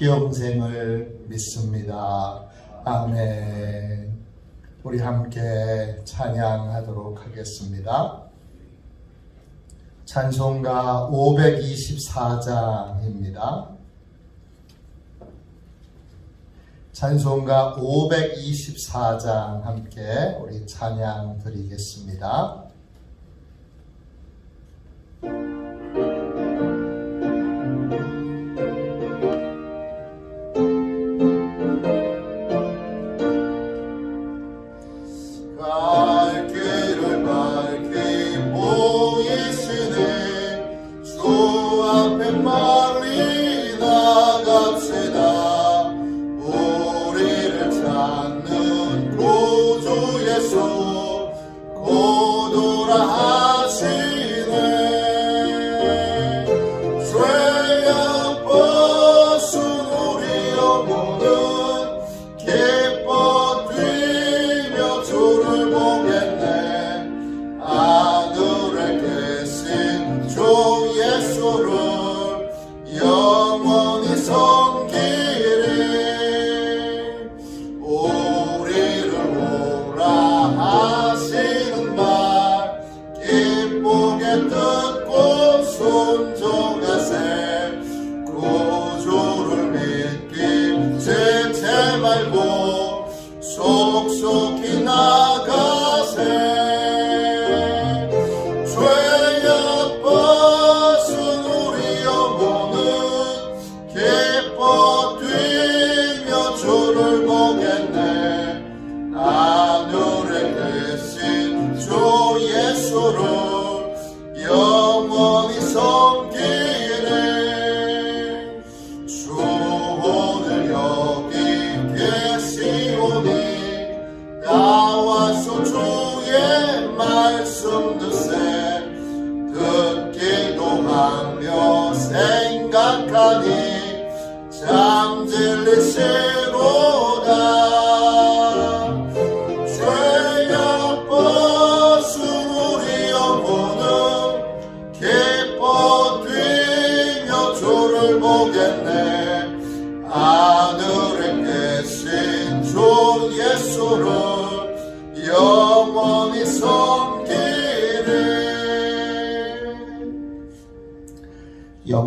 영생을 믿습니다. 아멘. 우리 함께 찬양하도록 하겠습니다. 찬송가 524장입니다. 찬송가 524장 함께 우리 찬양 드리겠습니다.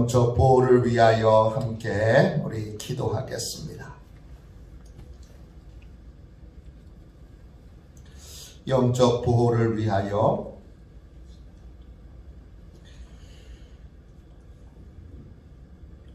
영적 보호를 위하여 함께 우리 기도하겠습니다. 영적 보호를 위하여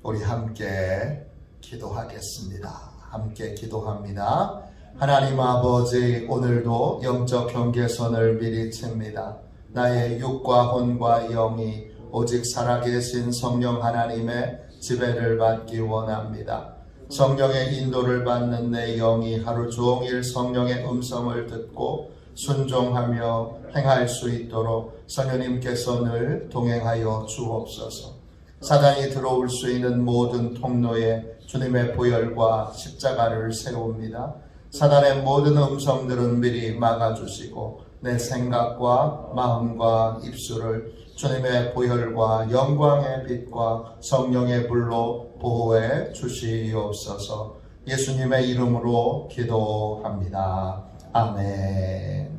우리 함께 기도하겠습니다. 함께 기도합니다. 하나님 아버지 오늘도 영적 경계선을 미리 칩니다. 나의 육과 혼과 영이 오직 살아계신 성령 하나님의 지배를 받기 원합니다. 성령의 인도를 받는 내 영이 하루 종일 성령의 음성을 듣고 순종하며 행할 수 있도록 성령님께서 늘 동행하여 주옵소서. 사단이 들어올 수 있는 모든 통로에 주님의 보혈과 십자가를 세웁니다. 사단의 모든 음성들은 미리 막아주시고 내 생각과 마음과 입술을 주님의 보혈과 영광의 빛과 성령의 불로 보호해 주시옵소서 예수님의 이름으로 기도합니다. 아멘.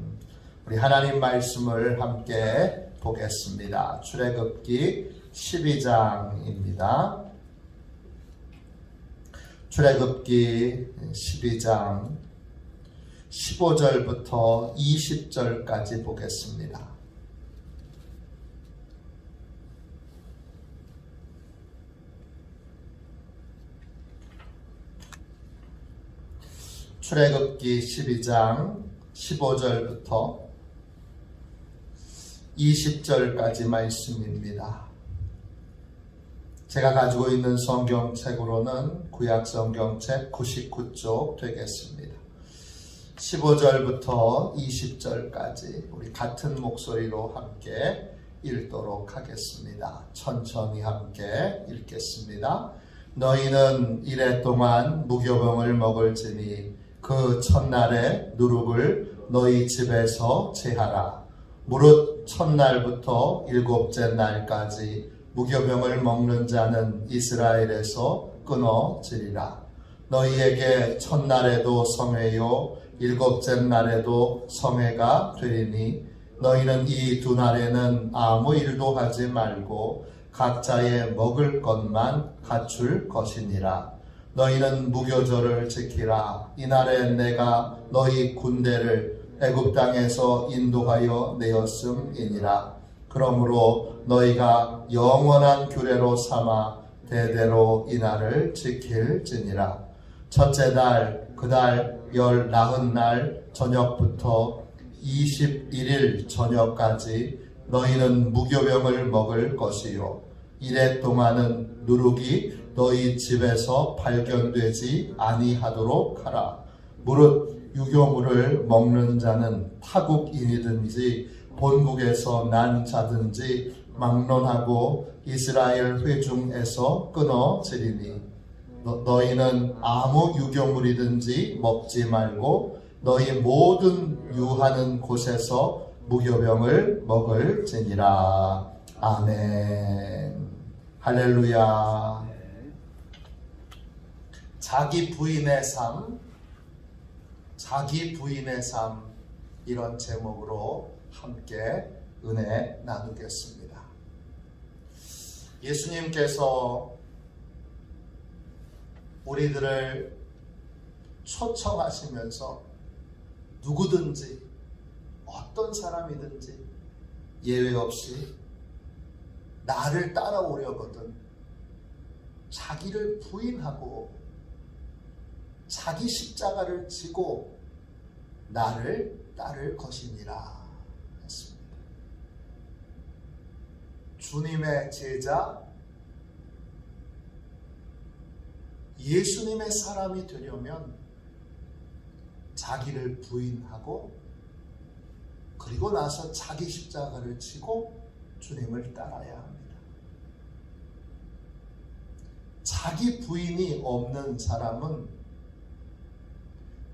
우리 하나님 말씀을 함께 보겠습니다. 출애굽기 12장입니다. 출애굽기 12장 15절부터 20절까지 보겠습니다. 출애굽기 12장 15절부터 20절까지 말씀입니다. 제가 가지고 있는 성경책으로는 구약 성경책 99쪽 되겠습니다. 15절부터 20절까지 우리 같은 목소리로 함께 읽도록 하겠습니다. 천천히 함께 읽겠습니다. 너희는 이래 동안 무교병을 먹을지니 그 첫날에 누룩을 너희 집에서 제하라. 무릇 첫날부터 일곱째 날까지 무교병을 먹는 자는 이스라엘에서 끊어지리라. 너희에게 첫날에도 성회요 일곱째 날에도 성회가 되리니 너희는 이 두 날에는 아무 일도 하지 말고 각자의 먹을 것만 갖출 것이니라. 너희는 무교절을 지키라. 이날에 내가 너희 군대를 애굽 땅에서 인도하여 내었음이니라. 그러므로 너희가 영원한 규례로 삼아 대대로 이 날을 지킬지니라. 첫째 달, 그 달 열 나흔 날 저녁부터 21일 저녁까지 너희는 무교병을 먹을 것이요. 이래 동안은 누룩이 너희 집에서 발견되지 아니하도록 하라. 무릇 유교물을 먹는 자는 타국인이든지 본국에서 난 자든지 막론하고 이스라엘 회중에서 끊어지리니 너, 너희는 아무 유교물이든지 먹지 말고 너희 모든 유하는 곳에서 무교병을 먹을지니라. 아멘. 할렐루야. 자기 부인의 삶, 자기 부인의 삶, 이런 제목으로 함께 은혜 나누겠습니다. 예수님께서 우리들을 초청하시면서 누구든지 어떤 사람이든지 예외 없이 나를 따라오려거든 자기를 부인하고 자기 십자가를 지고 나를 따를 것이니라 했습니다. 주님의 제자 예수님의 사람이 되려면 자기를 부인하고 그리고 나서 자기 십자가를 지고 주님을 따라야 합니다. 자기 부인이 없는 사람은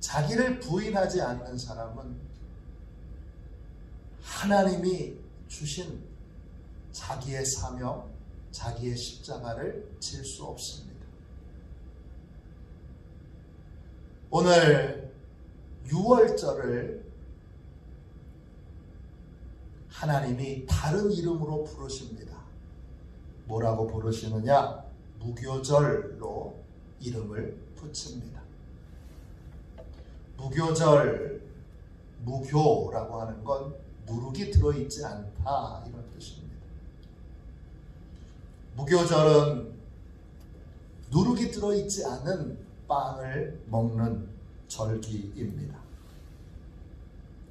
자기를 부인하지 않는 사람은 하나님이 주신 자기의 사명, 자기의 십자가를 질 수 없습니다. 오늘 6월절을 하나님이 다른 이름으로 부르십니다. 뭐라고 부르시느냐? 무교절로 이름을 붙입니다. 무교절, 무교라고 하는 건 누룩이 들어있지 않다 이런 뜻입니다. 무교절은 누룩이 들어있지 않은 빵을 먹는 절기입니다.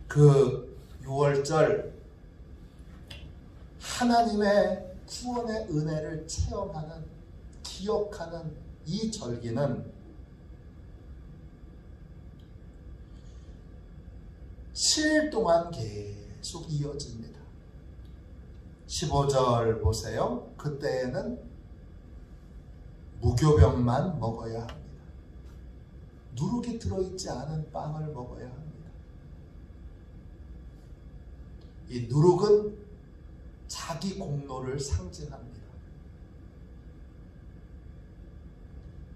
그 6월절 하나님의 구원의 은혜를 체험하는 기억하는 이 절기는 7일 동안 계속 이어집니다. 15절 보세요. 그때에는 무교병만 먹어야 합니다. 누룩이 들어있지 않은 빵을 먹어야 합니다. 이 누룩은 자기 공로를 상징합니다.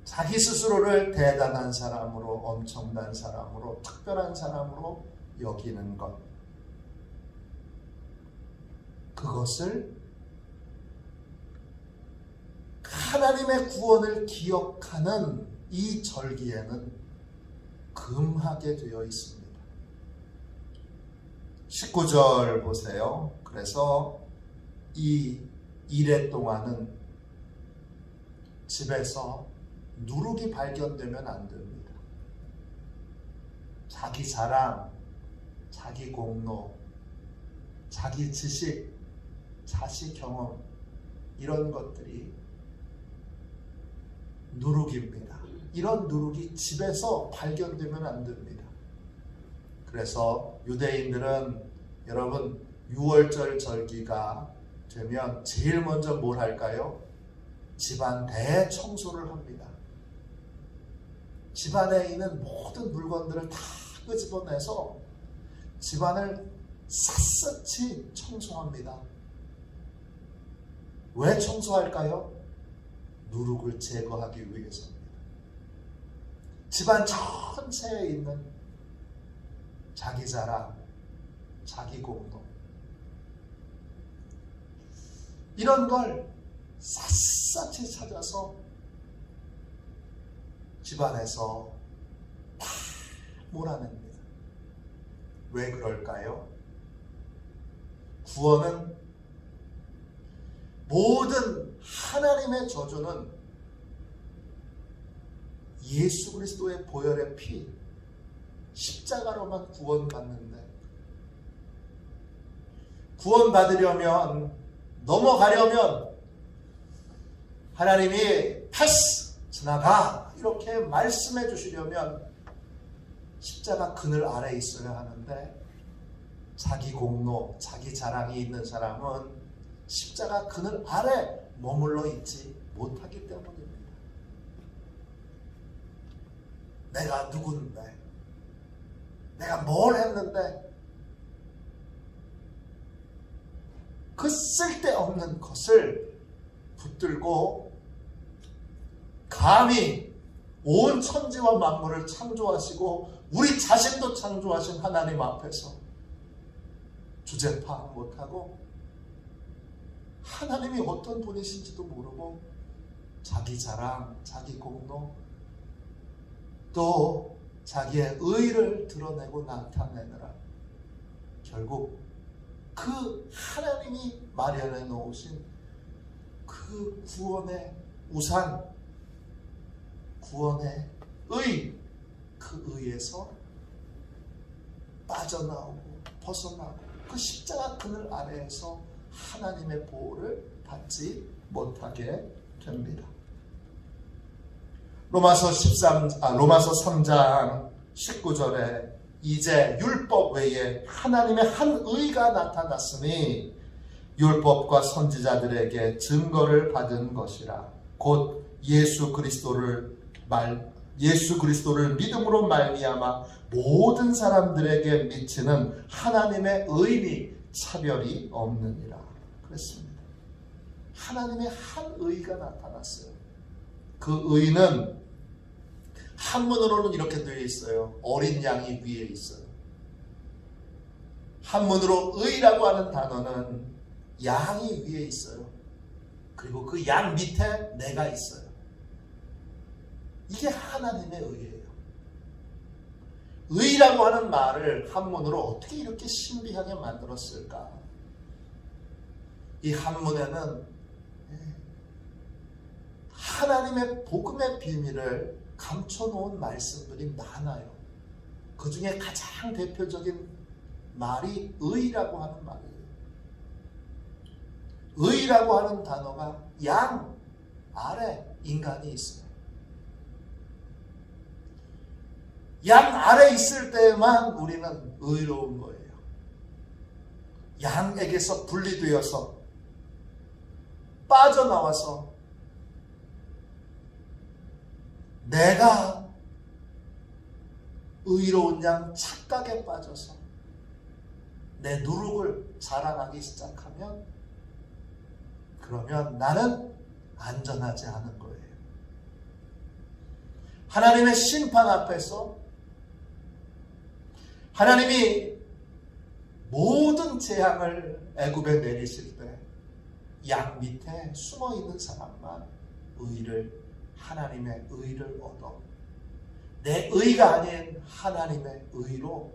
자기 스스로를 대단한 사람으로, 엄청난 사람으로, 특별한 사람으로 여기는 것. 그것을 하나님의 구원을 기억하는 이 절기에는 금하게 되어 있습니다. 19절 보세요. 그래서 이 일해 동안은 집에서 누룩이 발견되면 안 됩니다. 자기 자랑, 자기 공로, 자기 지식, 자식 경험, 이런 것들이 누룩입니다. 이런 누룩이 집에서 발견되면 안 됩니다. 그래서 유대인들은 여러분 6월절 절기가 되면 제일 먼저 뭘 할까요? 집안 대청소를 합니다. 집안에 있는 모든 물건들을 다 끄집어내서 집안을 샅샅이 청소합니다. 왜 청소할까요? 누룩을 제거하기 위해서입니다. 집안 전체에 있는 자기 자랑, 자기 공동 이런 걸 샅샅이 찾아서 집안에서 다 몰아냅니다. 왜 그럴까요? 구원은 모든 하나님의 저주는 예수 그리스도의 보혈의 피, 십자가로만 구원받는데, 구원받으려면, 넘어가려면, 하나님이 패스, 지나가, 이렇게 말씀해 주시려면, 십자가 그늘 아래 있어야 하는데, 자기 공로, 자기 자랑이 있는 사람은 십자가 그늘 아래 머물러 있지 못하기 때문입니다. 내가 누군데, 내가 뭘 했는데, 그 쓸데없는 것을 붙들고 감히 온 천지와 만물을 창조하시고 우리 자신도 창조하신 하나님 앞에서 주제 파악 못하고 하나님이 어떤 분이신지도 모르고 자기 자랑, 자기 공로, 또 자기의 의를 드러내고 나타내느라 결국 그 하나님이 마련해 놓으신 그 구원의 우산, 구원의 의, 그 의에서 빠져나오고 벗어나고 그 십자가 그늘 아래에서 하나님의 보호를 받지 못하게 됩니다. 로마서 13, 아, 로마서 3장 19절에 이제 율법 외에 하나님의 한 의가 나타났으니 율법과 선지자들에게 증거를 받은 것이라 곧 예수 그리스도를 말 예수 그리스도를 믿음으로 말미암아 모든 사람들에게 미치는 하나님의 의니 차별이 없느니라 그랬습니다. 하나님의 한 의가 나타났어요. 그 의는 한문으로는 이렇게 되어 있어요. 어린 양이 위에 있어요. 한문으로 의라고 하는 단어는 양이 위에 있어요. 그리고 그 양 밑에 내가 있어요. 이게 하나님의 의예요. 의라고 하는 말을 한문으로 어떻게 이렇게 신비하게 만들었을까? 이 한문에는 하나님의 복음의 비밀을 감춰놓은 말씀들이 많아요. 그 중에 가장 대표적인 말이 의라고 하는 말이에요. 의라고 하는 단어가 양 아래 인간이 있어요. 양 아래 있을 때만 우리는 의로운 거예요. 양에게서 분리되어서 빠져나와서 내가 의로운 양 착각에 빠져서 내 누룩을 자랑하기 시작하면 그러면 나는 안전하지 않은 거예요. 하나님의 심판 앞에서 하나님이 모든 재앙을 애굽에 내리실 때 양 밑에 숨어 있는 사람만 의를 하나님의 의를 얻어 내 의가 아닌 하나님의 의로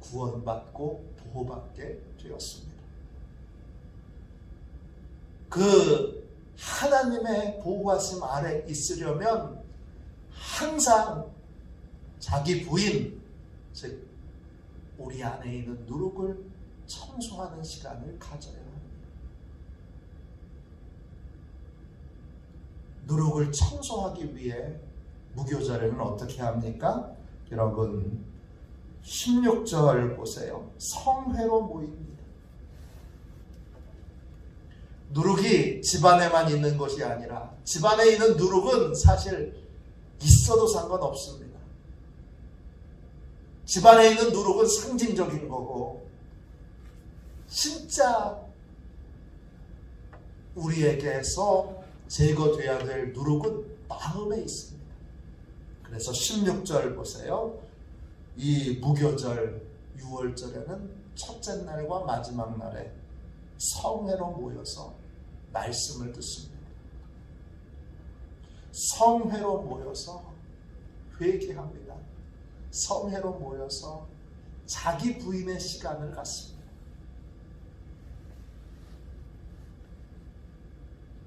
구원받고 보호받게 되었습니다. 그 하나님의 보호하심 아래 있으려면 항상 자기 부인, 즉 우리 안에 있는 누룩을 청소하는 시간을 가져야 합니다. 누룩을 청소하기 위해 무교절에는 어떻게 합니까? 여러분 16절 보세요. 성회로 모입니다. 누룩이 집안에만 있는 것이 아니라 집안에 있는 누룩은 사실 있어도 상관없습니다. 집안에 있는 누룩은 상징적인 거고 진짜 우리에게서 제거돼야 될 누룩은 마음에 있습니다. 그래서 16절 보세요. 이 무교절 6월절에는 첫째 날과 마지막 날에 성회로 모여서 말씀을 듣습니다. 성회로 모여서 회개합니다. 성회로 모여서 자기 부인의 시간을 갖습니다.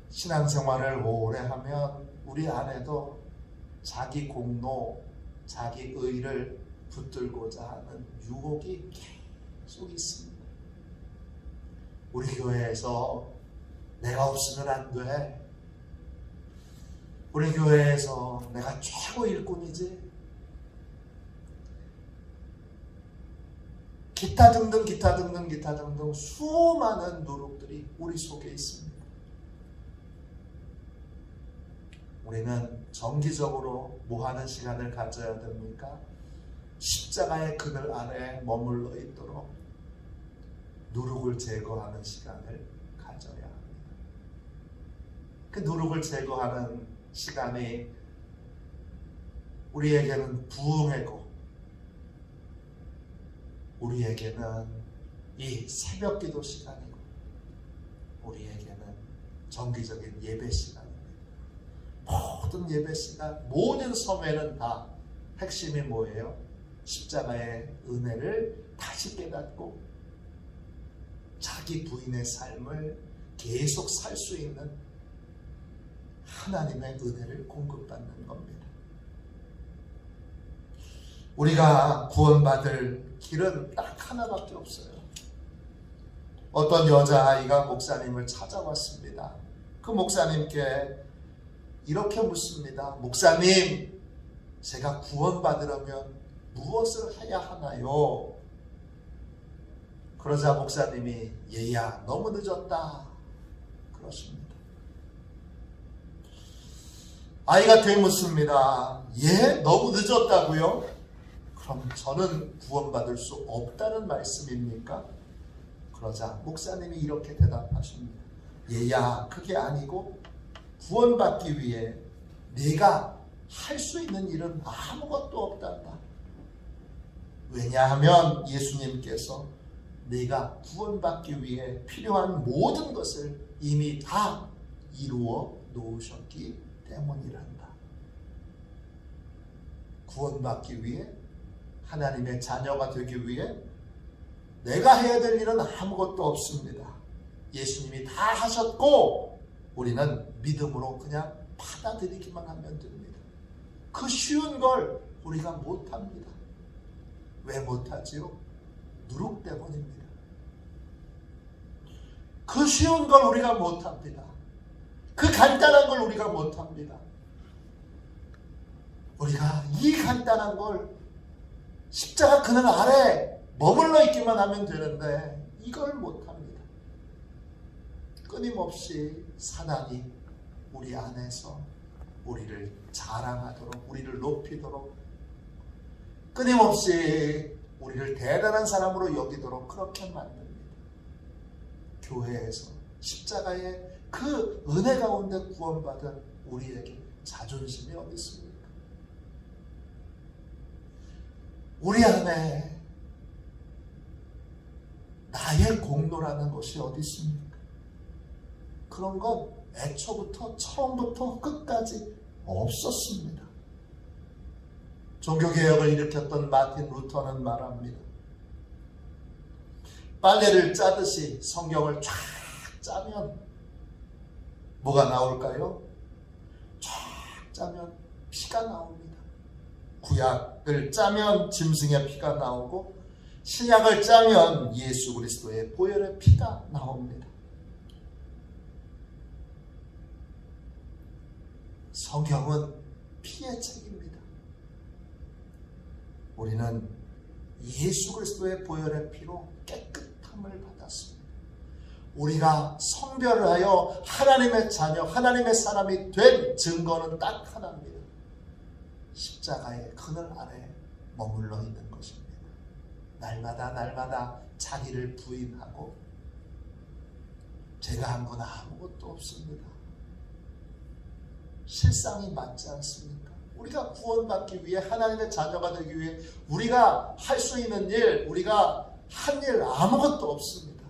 신앙생활을 오래 하면 우리 안에도 자기 공로, 자기 의를 붙들고자 하는 유혹이 계속 있습니다. 우리 교회에서 내가 없으면 안 돼. 우리 교회에서 내가 최고 일꾼이지. 기타 등등 기타 등등 기타 등등 수많은 노력들이 우리 속에 있습니다. 우리는 정기적으로 뭐 하는 시간을 가져야 됩니까? 십자가의 그늘 아래 머물러 있도록 누룩을 제거하는 시간을 가져야 합니다. 그 누룩을 제거하는 시간이 우리에게는 부흥회고 우리에게는 이 새벽 기도 시간이고 우리에게는 정기적인 예배 시간입니다. 모든 예배 시간, 모든 섬에는 다 핵심이 뭐예요? 십자가의 은혜를 다시 깨닫고 자기 부인의 삶을 계속 살 수 있는 하나님의 은혜를 공급받는 겁니다. 우리가 구원받을 길은 딱 하나밖에 없어요. 어떤 여자아이가 목사님을 찾아왔습니다. 그 목사님께 이렇게 묻습니다. 목사님, 제가 구원받으려면 무엇을 해야 하나요? 그러자 목사님이 얘야 너무 늦었다 그러십니다. 아이가 되묻습니다. 예? 너무 늦었다고요? 그럼 저는 구원받을 수 없다는 말씀입니까? 그러자 목사님이 이렇게 대답하십니다. 얘야 그게 아니고 구원받기 위해 내가 할 수 있는 일은 아무것도 없단다. 왜냐하면 예수님께서 내가 구원받기 위해 필요한 모든 것을 이미 다 이루어 놓으셨기 때문이란다. 구원받기 위해 하나님의 자녀가 되기 위해 내가 해야 될 일은 아무것도 없습니다. 예수님이 다 하셨고 우리는 믿음으로 그냥 받아들이기만 하면 됩니다. 그 쉬운 걸 우리가 못합니다. 왜 못하지요? 누룩 때문입니다. 그 쉬운 걸 우리가 못합니다. 그 간단한 걸 우리가 못합니다. 우리가 이 간단한 걸 십자가 그늘 아래 머물러 있기만 하면 되는데 이걸 못합니다. 끊임없이 사단이 우리 안에서 우리를 자랑하도록 우리를 높이도록 끊임없이 우리를 대단한 사람으로 여기도록 그렇게 만듭니다. 교회에서 십자가의 그 은혜 가운데 구원받은 우리에게 자존심이 어디 있습니까? 우리 안에 나의 공로라는 것이 어디 있습니까? 그런 건 애초부터 처음부터 끝까지 없었습니다. 종교개혁을 일으켰던 마틴 루터는 말합니다. 빨래를 짜듯이 성경을 쫙 짜면 뭐가 나올까요? 쫙 짜면 피가 나옵니다. 구약을 짜면 짐승의 피가 나오고 신약을 짜면 예수 그리스도의 보혈의 피가 나옵니다. 성경은 피의 책입니다. 우리는 예수 그리스도의 보혈의 피로 깨끗함을 받았습니다. 우리가 성별하여 하나님의 자녀, 하나님의 사람이 된 증거는 딱 하나입니다. 십자가의 그늘 아래 머물러 있는 것입니다. 날마다 날마다 자기를 부인하고 제가 한 건 아무것도 없습니다. 실상이 맞지 않습니까? 우리가 구원받기 위해 하나님의 자녀가 되기 위해 우리가 할 수 있는 일, 우리가 한 일 아무것도 없습니다.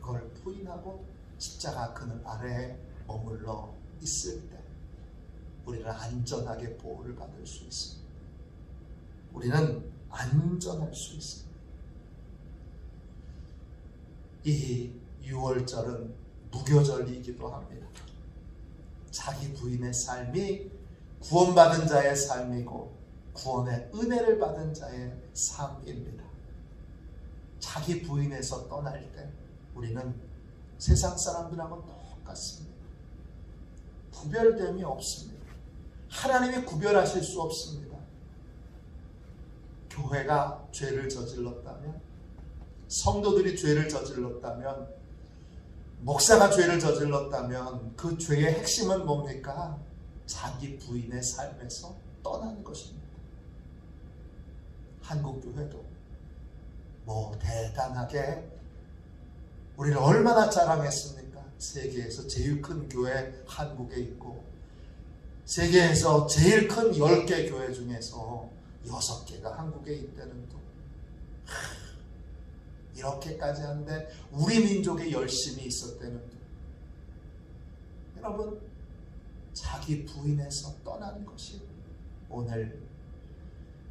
그걸 부인하고 십자가 그늘 아래에 머물러 있을 때 우리는 안전하게 보호를 받을 수 있습니다. 우리는 안전할 수 있습니다. 이 6월절은 무교절이기도 합니다. 자기 부인의 삶이 구원받은 자의 삶이고 구원의 은혜를 받은 자의 삶입니다. 자기 부인에서 떠날 때 우리는 세상 사람들하고 똑같습니다. 구별됨이 없습니다. 하나님이 구별하실 수 없습니다. 교회가 죄를 저질렀다면, 성도들이 죄를 저질렀다면, 목사가 죄를 저질렀다면 그 죄의 핵심은 뭡니까? 자기 부인의 삶에서 떠난 것입니다. 한국교회도 뭐 대단하게 우리를 얼마나 자랑했습니까? 세계에서 제일 큰 교회 한국에 있고 세계에서 제일 큰 10개 교회 중에서 6개가 한국에 있다는 또 이렇게까지 하는데 우리 민족에 열심히 있었다는 또 여러분 자기 부인에서 떠난 것이 오늘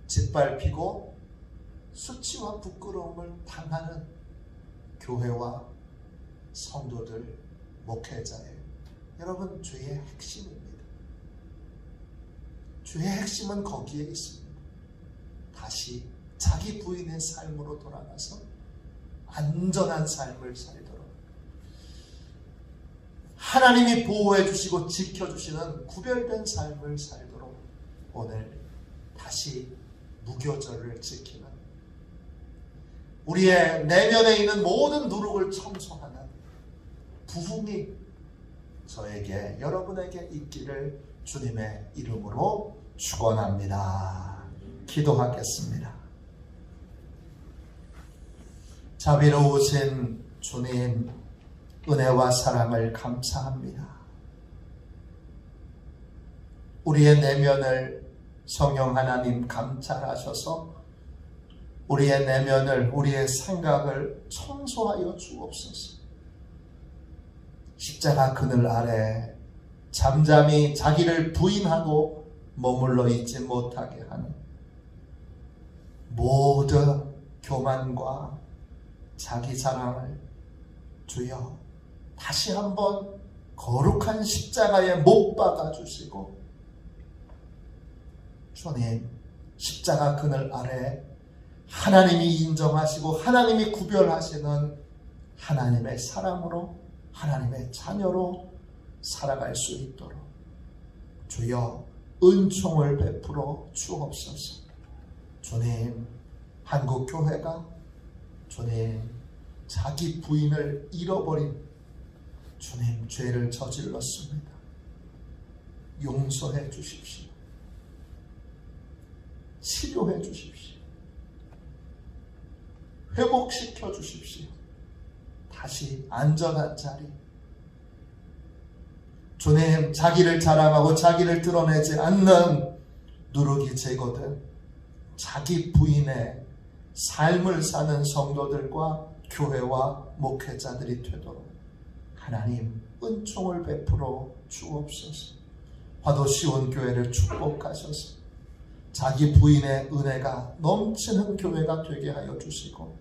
짓밟히고 수치와 부끄러움을 당하는 교회와 성도들, 목회자예요. 여러분, 죄의 핵심입니다. 죄의 핵심은 거기에 있습니다. 다시 자기 부인의 삶으로 돌아가서 안전한 삶을 살도록 하나님이 보호해 주시고 지켜 주시는 구별된 삶을 살도록 오늘 다시 무교절을 지키는 우리의 내면에 있는 모든 누룩을 청소하는 부흥이 저에게 여러분에게 있기를 주님의 이름으로 축원합니다. 기도하겠습니다. 자비로우신 주님 은혜와 사랑을 감사합니다. 우리의 내면을 성령 하나님 감찰하셔서 우리의 내면을 우리의 생각을 청소하여 주옵소서. 십자가 그늘 아래 잠잠히 자기를 부인하고 머물러 있지 못하게 하는 모든 교만과 자기 자랑을 주여 다시 한번 거룩한 십자가에 못 박아 주시고 주님 십자가 그늘 아래 하나님이 인정하시고 하나님이 구별하시는 하나님의 사람으로 하나님의 자녀로 살아갈 수 있도록 주여 은총을 베풀어 주옵소서. 주님 한국 교회가 주님 자기 부인을 잃어버린 주님 죄를 저질렀습니다. 용서해 주십시오. 치료해 주십시오. 회복시켜 주십시오. 다시 안전한 자리. 주님, 자기를 자랑하고 자기를 드러내지 않는 누룩이 제거된 자기 부인의 삶을 사는 성도들과 교회와 목회자들이 되도록 하나님 은총을 베풀어 주옵소서. 화도 시온 교회를 축복하셔서 자기 부인의 은혜가 넘치는 교회가 되게 하여 주시고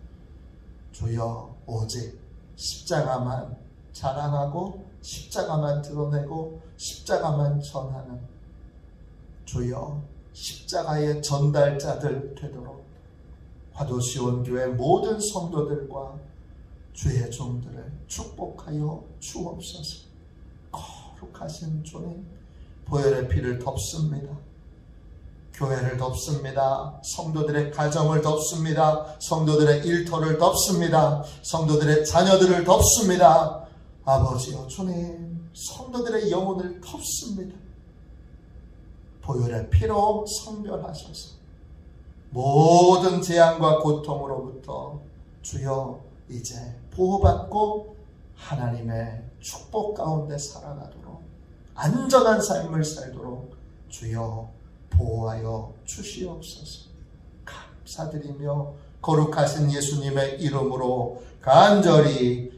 주여 오직 십자가만 자랑하고 십자가만 드러내고 십자가만 전하는 주여 십자가의 전달자들 되도록 화도시온 교회 모든 성도들과 주의 종들을 축복하여 주옵소서. 거룩하신 주님, 보혈의 피를 덮습니다. 교회를 덮습니다. 성도들의 가정을 덮습니다. 성도들의 일터를 덮습니다. 성도들의 자녀들을 덮습니다. 아버지여 주님, 성도들의 영혼을 덮습니다. 보혈의 피로 성별하셔서 모든 재앙과 고통으로부터 주여 이제 보호받고 하나님의 축복 가운데 살아가도록 안전한 삶을 살도록 주여 보호하여 주시옵소서. 감사드리며 거룩하신 예수님의 이름으로 간절히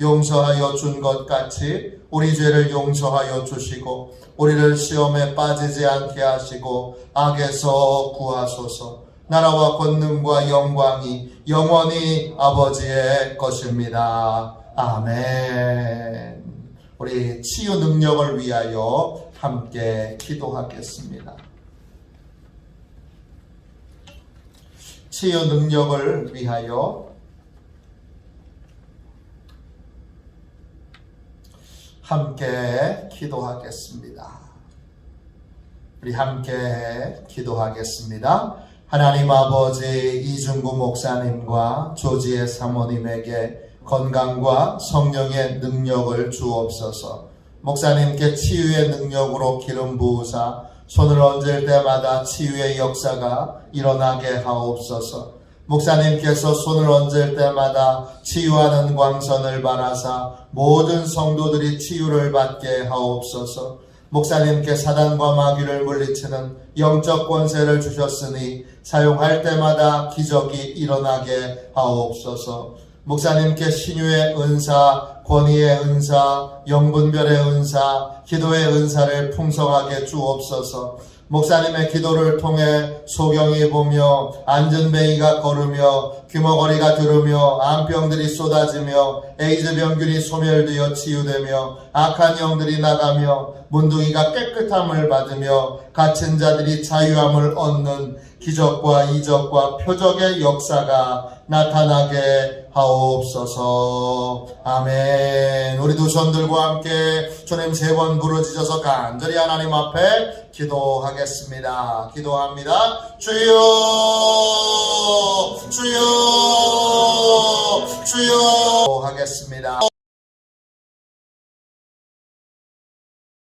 용서하여 준 것 같이 우리 죄를 용서하여 주시고 우리를 시험에 빠지지 않게 하시고 악에서 구하소서. 나라와 권능과 영광이 영원히 아버지의 것입니다. 아멘. 우리 치유 능력을 위하여 함께 기도하겠습니다. 치유 능력을 위하여 함께 기도하겠습니다. 우리 함께 기도하겠습니다. 하나님 아버지 이중구 목사님과 조지의 사모님에게 건강과 성령의 능력을 주옵소서. 목사님께 치유의 능력으로 기름 부으사 손을 얹을 때마다 치유의 역사가 일어나게 하옵소서. 목사님께서 손을 얹을 때마다 치유하는 광선을 바라사 모든 성도들이 치유를 받게 하옵소서. 목사님께 사단과 마귀를 물리치는 영적 권세를 주셨으니 사용할 때마다 기적이 일어나게 하옵소서. 목사님께 신유의 은사, 권위의 은사, 영분별의 은사, 기도의 은사를 풍성하게 주옵소서. 목사님의 기도를 통해 소경이 보며 안전뱅이가 걸으며 귀머거리가 들으며 암병들이 쏟아지며 에이즈 병균이 소멸되어 치유되며 악한 영들이 나가며 문둥이가 깨끗함을 받으며 갇힌 자들이 자유함을 얻는 기적과 이적과 표적의 역사가 나타나게 하옵소서. 아멘. 우리도 전들과 함께 주님 세 번 부르짖어서 간절히 하나님 앞에 기도하겠습니다. 기도합니다. 주여, 주여, 주여 하겠습니다.